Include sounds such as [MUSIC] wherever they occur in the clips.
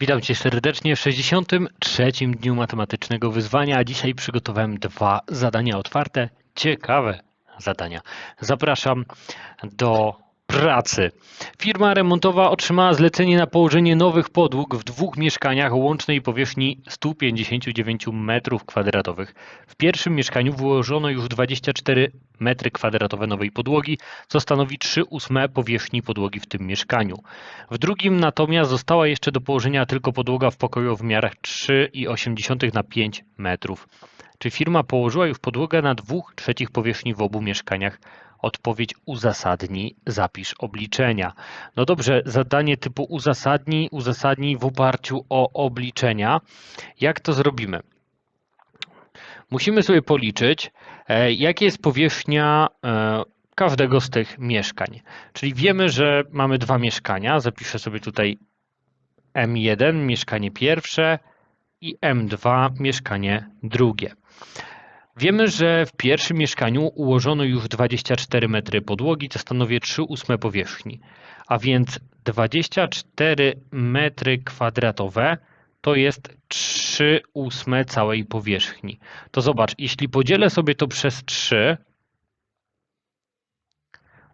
Witam Cię serdecznie w 63. dniu matematycznego wyzwania, a dzisiaj przygotowałem dwa zadania otwarte, ciekawe zadania. Zapraszam do pracy. Firma remontowa otrzymała zlecenie na położenie nowych podłóg w dwóch mieszkaniach o łącznej powierzchni 159 m2. W pierwszym mieszkaniu wyłożono już 24 m2 nowej podłogi, co stanowi 3 ósme powierzchni podłogi w tym mieszkaniu. W drugim natomiast została jeszcze do położenia tylko podłoga w pokoju w miarach 3,8 na 5 metrów. Czy firma położyła już podłogę na dwóch trzecich powierzchni w obu mieszkaniach? Odpowiedź uzasadnij, zapisz obliczenia. No dobrze, zadanie typu uzasadnij, uzasadnij w oparciu o obliczenia. Jak to zrobimy? Musimy sobie policzyć, e, jakie jest powierzchnia e, każdego z tych mieszkań. Czyli wiemy, że mamy dwa mieszkania. Zapiszę sobie tutaj M1, mieszkanie pierwsze i M2, mieszkanie drugie. Wiemy, że w pierwszym mieszkaniu ułożono już 24 metry podłogi, co stanowi 3 ósme powierzchni. A więc 24 metry kwadratowe to jest 3 ósme całej powierzchni. To zobacz, jeśli podzielę sobie to przez 3,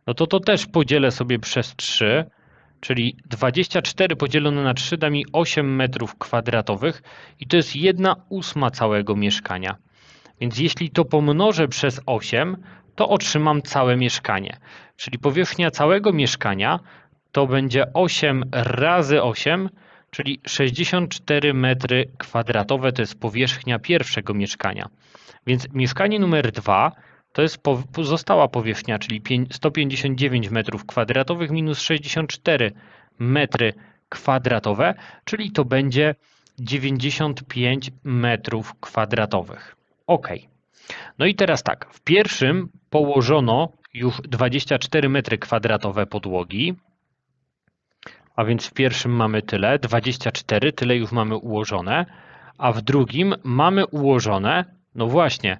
no to to też podzielę sobie przez 3, czyli 24 podzielone na 3 da mi 8 metrów kwadratowych i to jest 1 ósma całego mieszkania. Więc jeśli to pomnożę przez 8, to otrzymam całe mieszkanie. Czyli powierzchnia całego mieszkania to będzie 8 razy 8, czyli 64 metry kwadratowe to jest powierzchnia pierwszego mieszkania. Więc mieszkanie numer 2 to jest pozostała powierzchnia, czyli 159 metrów kwadratowych minus 64 metry kwadratowe, czyli to będzie 95 metrów kwadratowych. OK. No i teraz tak, w pierwszym położono już 24 metry kwadratowe podłogi, a więc w pierwszym mamy tyle, 24, tyle już mamy ułożone, a w drugim mamy ułożone, no właśnie,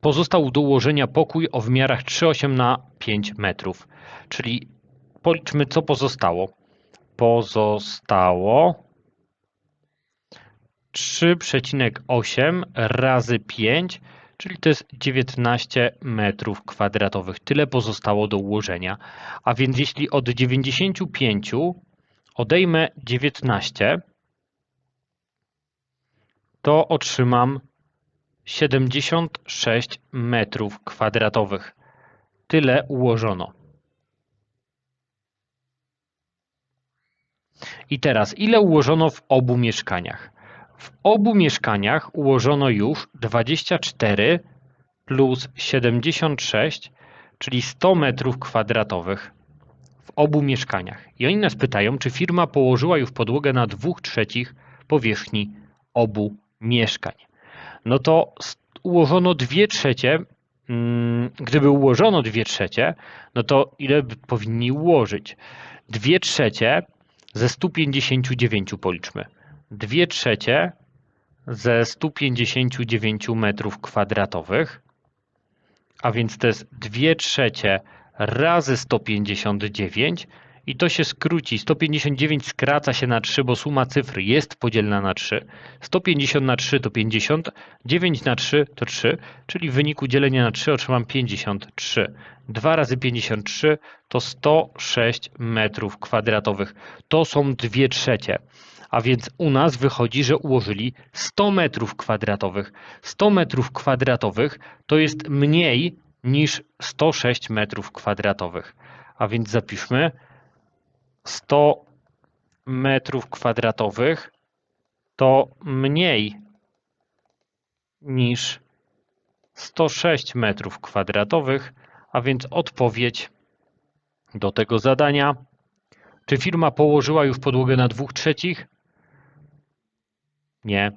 pozostał do ułożenia pokój o wymiarach 3,8 na 5 metrów. Czyli policzmy, co pozostało. Pozostało 3,8 razy 5, czyli to jest 19 metrów kwadratowych. Tyle pozostało do ułożenia. A więc jeśli od 95 odejmę 19, to otrzymam 76 metrów kwadratowych. Tyle ułożono. I teraz, ile ułożono w obu mieszkaniach? W obu mieszkaniach ułożono już 24 plus 76, czyli 100 metrów kwadratowych w obu mieszkaniach. I oni nas pytają, czy firma położyła już podłogę na 2 trzecich powierzchni obu mieszkań. No to ułożono 2 trzecie, mm, gdyby ułożono 2 trzecie, no to ile powinni ułożyć? 2 trzecie ze 159 policzmy. 2 trzecie ze 159 metrów kwadratowych, a więc to jest 2 trzecie razy 159 i to się skróci. 159 skraca się na 3, bo suma cyfr jest podzielna na 3. 150 na 3 to 50, 9 na 3 to 3, czyli w wyniku dzielenia na 3 otrzymam 53. 2 razy 53 to 106 metrów kwadratowych. To są 2 trzecie. A więc u nas wychodzi, że ułożyli 100 metrów kwadratowych. 100 metrów kwadratowych to jest mniej niż 106 metrów kwadratowych. A więc zapiszmy 100 metrów kwadratowych to mniej niż 106 metrów kwadratowych, a więc odpowiedź do tego zadania. Czy firma położyła już podłogę na dwóch trzecich? Nie.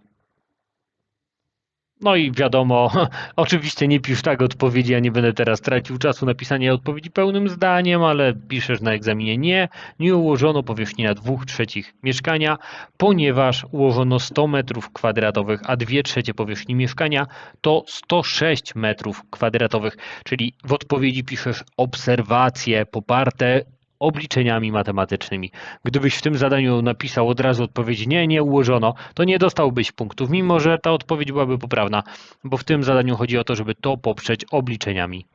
No i wiadomo, [LAUGHS] oczywiście nie pisz tak odpowiedzi, ja nie będę teraz tracił czasu na pisanie odpowiedzi pełnym zdaniem, ale piszesz na egzaminie nie, nie ułożono powierzchni na dwóch trzecich mieszkania, ponieważ ułożono 100 metrów kwadratowych, a dwie trzecie powierzchni mieszkania to 106 metrów kwadratowych, czyli w odpowiedzi piszesz obserwacje poparte obliczeniami matematycznymi. Gdybyś w tym zadaniu napisał od razu odpowiedź nie, nie ułożono, to nie dostałbyś punktów, mimo że ta odpowiedź byłaby poprawna, bo w tym zadaniu chodzi o to, żeby to poprzeć obliczeniami.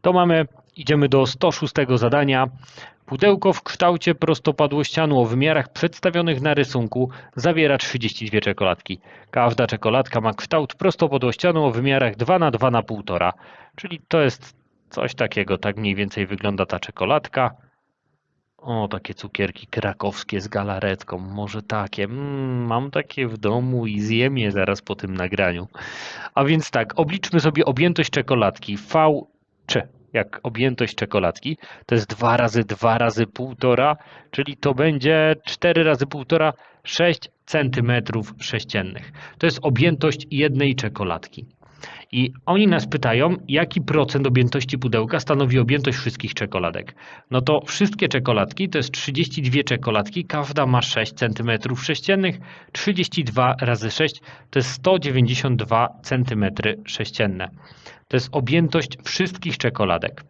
To mamy, idziemy do 106 zadania. Pudełko w kształcie prostopadłościanu o wymiarach przedstawionych na rysunku zawiera 32 czekoladki. Każda czekoladka ma kształt prostopadłościanu o wymiarach 2 na 2 na 1,5. Czyli to jest coś takiego, tak mniej więcej wygląda ta czekoladka. O, takie cukierki krakowskie z galaretką, może takie. Mm, mam takie w domu i zjem je zaraz po tym nagraniu. A więc tak, obliczmy sobie objętość czekoladki. V czy jak objętość czekoladki, to jest 2 razy 2 razy 1,5, czyli to będzie 4 razy 1,5, 6 centymetrów sześciennych. To jest objętość jednej czekoladki. I oni nas pytają, jaki procent objętości pudełka stanowi objętość wszystkich czekoladek. No to wszystkie czekoladki to jest 32 czekoladki, każda ma 6 cm sześciennych, 32 razy 6 to jest 192 cm sześcienne. To jest objętość wszystkich czekoladek.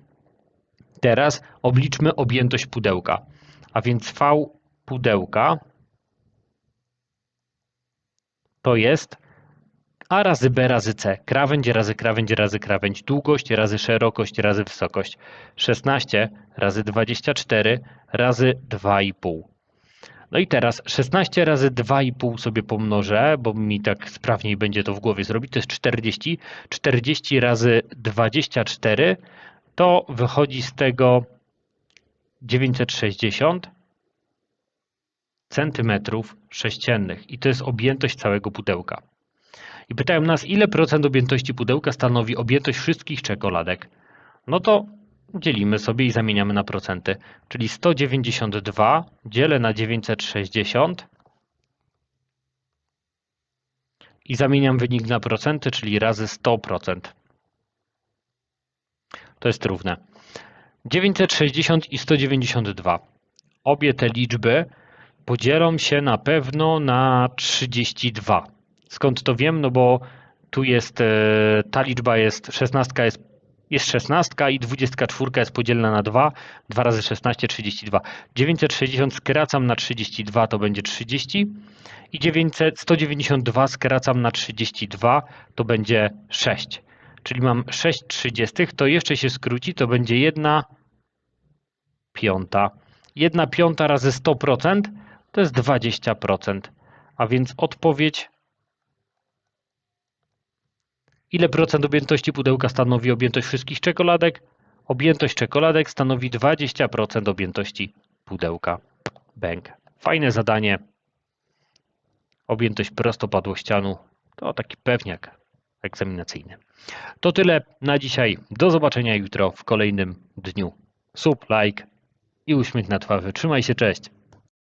Teraz obliczmy objętość pudełka. A więc V pudełka to jest A razy B razy C. Krawędź razy krawędź razy krawędź. Długość razy szerokość razy wysokość. 16 razy 24 razy 2,5. No i teraz 16 razy 2,5 sobie pomnożę, bo mi tak sprawniej będzie to w głowie zrobić. To jest 40. 40 razy 24 to wychodzi z tego 960 centymetrów sześciennych. I to jest objętość całego pudełka. I pytają nas, ile procent objętości pudełka stanowi objętość wszystkich czekoladek. No to dzielimy sobie i zamieniamy na procenty. Czyli 192 dzielę na 960 i zamieniam wynik na procenty, czyli razy 100%. To jest równe. 960 i 192. Obie te liczby podzielą się na pewno na 32. Skąd to wiem? No bo tu jest, e, ta liczba jest, 16 jest, jest 16 i 24 jest podzielna na 2. 2 razy 16, 32. 960 skracam na 32 to będzie 30 i 900, 192 skracam na 32 to będzie 6. Czyli mam 6 trzydziestych, to jeszcze się skróci, to będzie 1 piąta. 1 piąta razy 100% to jest 20%. A więc odpowiedź Ile procent objętości pudełka stanowi objętość wszystkich czekoladek? Objętość czekoladek stanowi 20% objętości pudełka. Bęk. Fajne zadanie. Objętość prostopadłościanu to taki pewniak egzaminacyjny. To tyle na dzisiaj. Do zobaczenia jutro w kolejnym dniu. Sub, like i uśmiech na twarzy. Trzymaj się, cześć.